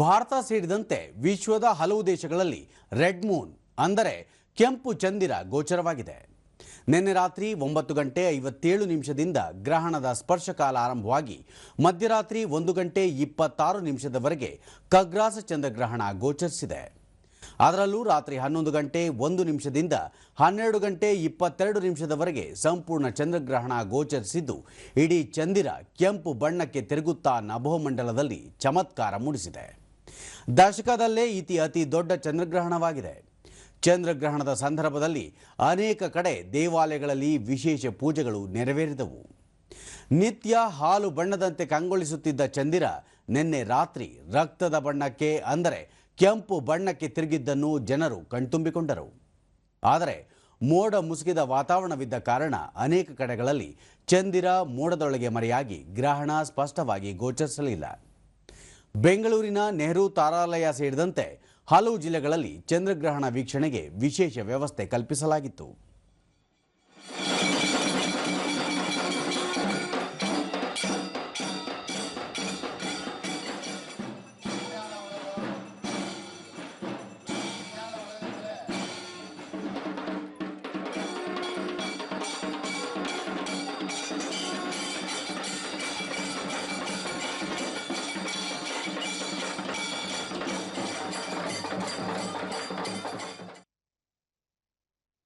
ಭಾರತ ಸೇರಿದಂತೆ ವಿಶ್ವದ ಹಲವು ದೇಶಗಳಲ್ಲಿ ರೆಡ್ ಮೂನ್ ಅಂದರೆ ಕೆಂಪು ಚಂದಿರ ಗೋಚರವಾಗಿದೆ. ನಿನ್ನೆ ರಾತ್ರಿ ಒಂಬತ್ತು ಗಂಟೆ ಐವತ್ತೇಳು ನಿಮಿಷದಿಂದ ಗ್ರಹಣದ ಸ್ಪರ್ಶಕಾಲ ಆರಂಭವಾಗಿ ಮಧ್ಯರಾತ್ರಿ ಒಂದು ಗಂಟೆ ಇಪ್ಪತ್ತಾರು ನಿಮಿಷದವರೆಗೆ ಕಗ್ರಾಸ ಚಂದ್ರಗ್ರಹಣ ಗೋಚರಿಸಿದೆ. ಅದರಲ್ಲೂ ರಾತ್ರಿ ಹನ್ನೊಂದು ಗಂಟೆ ಒಂದು ನಿಮಿಷದಿಂದ ಹನ್ನೆರಡು ಗಂಟೆ ಇಪ್ಪತ್ತೆರಡು ನಿಮಿಷದವರೆಗೆ ಸಂಪೂರ್ಣ ಚಂದ್ರಗ್ರಹಣ ಗೋಚರಿಸಿದ್ದು, ಇಡೀ ಚಂದಿರ ಕೆಂಪು ಬಣ್ಣಕ್ಕೆ ತಿರುಗುತ್ತಾ ನಭೋಮಂಡಲದಲ್ಲಿ ಚಮತ್ಕಾರ ಮೂಡಿಸಿದೆ. ದಶಕದಲ್ಲೇ ಇತಿ ಅತಿ ದೊಡ್ಡ ಚಂದ್ರಗ್ರಹಣವಾಗಿದೆ. ಚಂದ್ರಗ್ರಹಣದ ಸಂದರ್ಭದಲ್ಲಿ ಅನೇಕ ಕಡೆ ದೇವಾಲಯಗಳಲ್ಲಿ ವಿಶೇಷ ಪೂಜೆಗಳು ನೆರವೇರಿದವು. ನಿತ್ಯ ಹಾಲು ಬಣ್ಣದಂತೆ ಕಂಗೊಳಿಸುತ್ತಿದ್ದ ಚಂದಿರ ನಿನ್ನೆ ರಾತ್ರಿ ರಕ್ತದ ಬಣ್ಣಕ್ಕೆ ಅಂದರೆ ಕೆಂಪು ಬಣ್ಣಕ್ಕೆ ತಿರುಗಿದ್ದನ್ನು ಜನರು ಕಣ್ತುಂಬಿಕೊಂಡರು. ಆದರೆ ಮೋಡ ಮುಸುಕಿದ ವಾತಾವರಣವಿದ್ದ ಕಾರಣ ಅನೇಕ ಕಡೆಗಳಲ್ಲಿ ಚಂದಿರ ಮೋಡದೊಳಗೆ ಮರೆಯಾಗಿ ಗ್ರಹಣ ಸ್ಪಷ್ಟವಾಗಿ ಗೋಚರಿಸಲಿಲ್ಲ. ಬೆಂಗಳೂರಿನ ನೆಹರು ತಾರಾಲಯ ಸೇರಿದಂತೆ ಹಲವು ಜಿಲ್ಲೆಗಳಲ್ಲಿ ಚಂದ್ರಗ್ರಹಣ ವೀಕ್ಷಣೆಗೆ ವಿಶೇಷ ವ್ಯವಸ್ಥೆ ಕಲ್ಪಿಸಲಾಗಿತ್ತು.